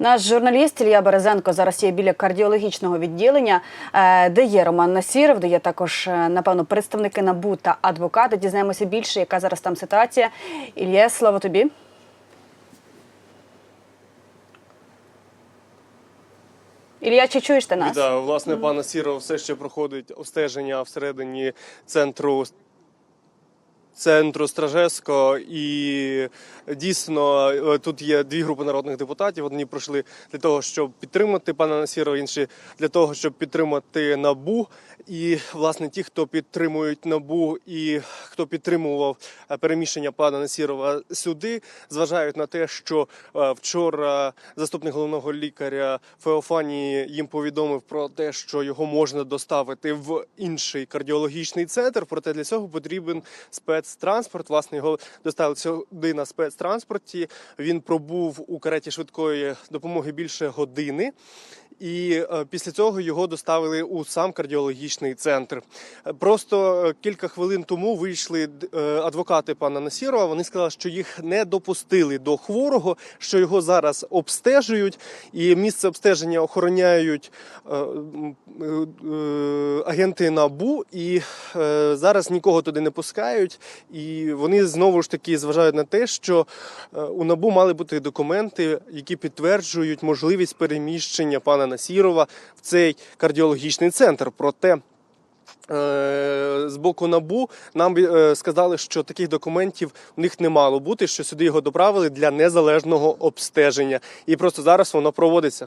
Наш журналіст Ілля Березенко зараз є біля кардіологічного відділення, е, де є Роман Насіров, де є також, е, напевно, представники НАБУ та адвокати. Дізнаємося більше, яка зараз там ситуація. Ілля, слово тобі. Ілля, чи чуєш ти нас? Вітаю. Власне, пана Сіро все ще проходить обстеження всередині центру. Центру Стражевського і дійсно е, тут є дві групи народних депутатів. Одні пройшли для того, щоб підтримати пана Насірова, інші для того, щоб підтримати набу. І власне ті, хто підтримують набу і хто підтримував е, переміщення пана Насірова сюди, зважають на те, що е, вчора заступник головного лікаря Феофанії їм повідомив про те, що його можна доставити в інший кардіологічний центр. Проте для цього потрібен спецтранспорт. Власне, його доставили сюди на спецтранспорті. Він пробув у кареті швидкої допомоги більше години. І е, після цього його доставили у сам кардіологічний центр. Просто е, кілька хвилин тому вийшли е, адвокати пана Насірова. Вони сказали, що їх не допустили до хворого, що його зараз обстежують, і місце обстеження охороняють агенти НАБУ, і зараз нікого туди не пускають. І вони знову ж таки зважають на те, що у НАБУ мали бути документи, які підтверджують можливість переміщення пана Насірова в цей кардіологічний центр. Проте е, з боку НАБУ нам е, сказали, що таких документів у них не мало бути, що сюди його доправили для незалежного обстеження. І просто зараз воно проводиться.